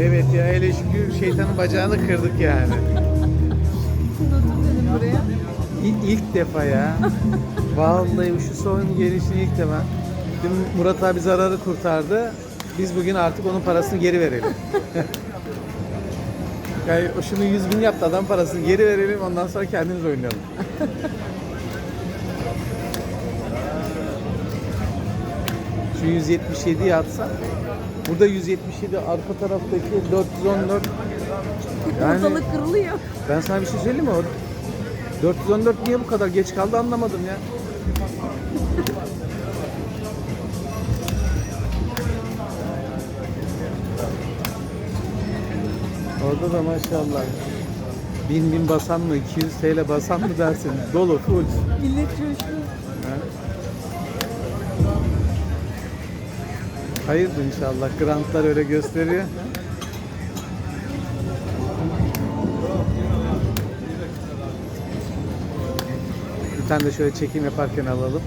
Evet ya hele şükür şeytanın bacağını kırdık yani. Otur dedim defa ya. Vallahi şu son gelişini ilk defa. Dün Murat abi zararı kurtardı. Biz bugün artık onun parasını geri verelim. yani o şunu 100 bin yaptı adam parasını geri verelim ondan sonra kendimiz oynayalım. Şu 177'yi atsa Burada 177 arka taraftaki 414 yani Ortalık kırılıyor. ben sana bir şey söyleyeyim mi? O 414 niye bu kadar geç kaldı anlamadım ya. Orada da maşallah. Bin bin basan mı, 200 TL basan mı dersin? Dolu, full. Millet coştu. Hayırdır inşallah. Grantlar öyle gösteriyor. Bir tane de şöyle çekim yaparken alalım.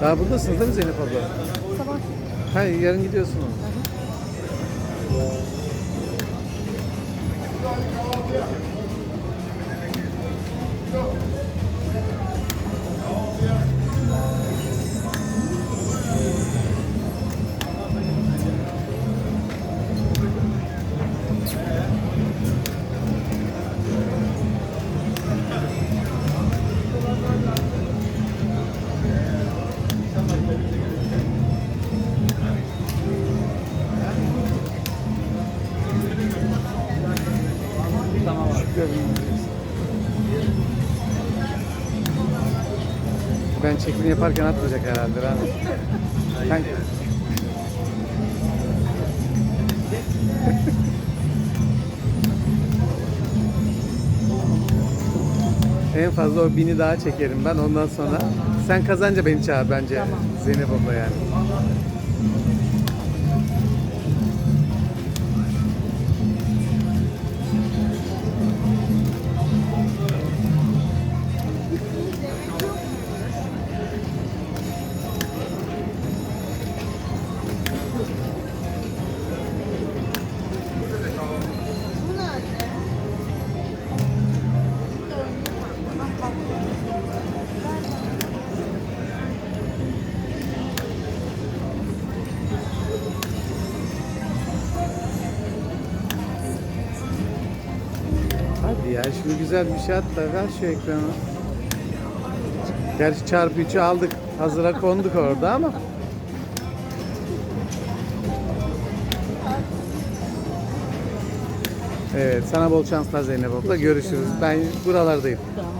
Daha buradasınız değil mi Zeynep abla? Sabah Hayır yarın gidiyorsun onu. Tamam Ben çekimini yaparken atmayacak herhalde. Ben... Ben... en fazla o bini daha çekerim ben ondan sonra. Sen kazanca beni çağır bence. Zeynep abla yani. Hadi ya şimdi güzel bir şey at da ver şu ekranı. Gerçi çarpı 3'ü aldık. Hazıra konduk orada ama. Evet sana bol şanslar Zeynep abla. Görüşürüz. Ben buralardayım. Tamam.